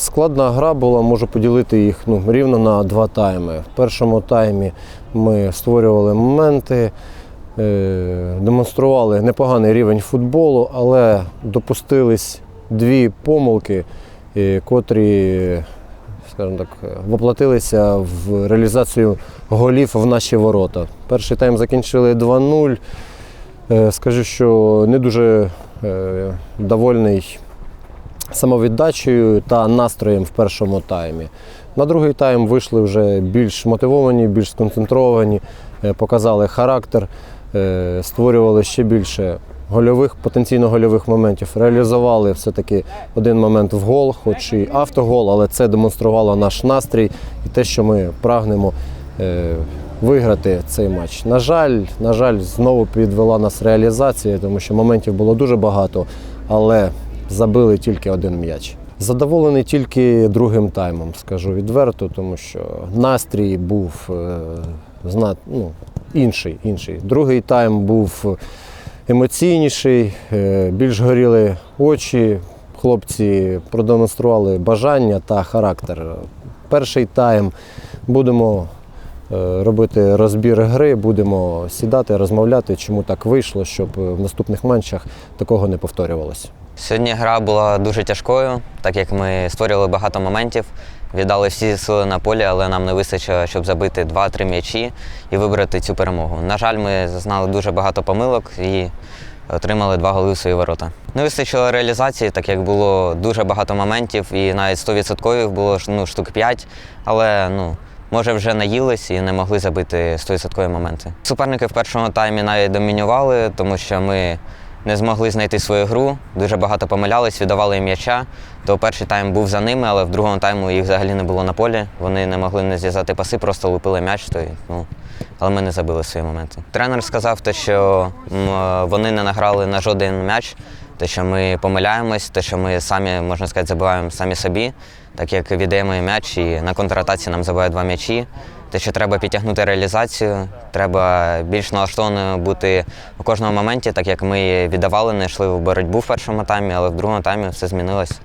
Складна гра була, можу поділити їх ну, рівно на два тайми. В першому таймі ми створювали моменти, е, демонстрували непоганий рівень футболу, але допустились дві помилки, е, котрі, скажімо так, воплотилися в реалізацію голів в наші ворота. Перший тайм закінчили 2-0. Е, Скажу, що не дуже довольний самовіддачею та настроєм в першому таймі. На другий тайм вийшли вже більш мотивовані, більш сконцентровані, е, показали характер, е, створювали ще більше гольових, потенційно гольових моментів. Реалізували все-таки один момент в гол, хоч і автогол, але це демонструвало наш настрій і те, що ми прагнемо е, виграти цей матч. На жаль, на жаль, знову підвела нас реалізація, тому що моментів було дуже багато, але забили тільки один м'яч. Задоволений тільки другим таймом, скажу відверто, тому що настрій був е, зна- ну, інший, інший. Другий тайм був емоційніший, е, більш горіли очі. Хлопці продемонстрували бажання та характер. Перший тайм будемо е, робити розбір гри, будемо сідати, розмовляти, чому так вийшло, щоб в наступних матчах такого не повторювалося. Сьогодні гра була дуже тяжкою, так як ми створювали багато моментів, віддали всі сили на полі, але нам не вистачило, щоб забити 2-3 м'ячі і вибрати цю перемогу. На жаль, ми зазнали дуже багато помилок і отримали два голи в свої ворота. Не вистачило реалізації, так як було дуже багато моментів, і навіть 100% було ну, штук 5, але ну. Може, вже наїлись і не могли забити 100% моменти. Суперники в першому таймі навіть домінювали, тому що ми не змогли знайти свою гру, дуже багато помилялись, віддавали їм м'яча. То перший тайм був за ними, але в другому тайму їх взагалі не було на полі. Вони не могли не зв'язати паси, просто лупили м'яч. То, ну, але ми не забили свої моменти. Тренер сказав, те, що м, вони не награли на жоден м'яч, те, що ми помиляємось, те, що ми самі, можна сказати, забиваємо самі собі, так як віддаємо м'яч і на контратаці нам забивають два м'ячі. Те, що треба підтягнути реалізацію, треба більш налаштованою бути у кожному моменті, так як ми віддавали, не йшли в боротьбу в першому таймі, але в другому таймі все змінилось.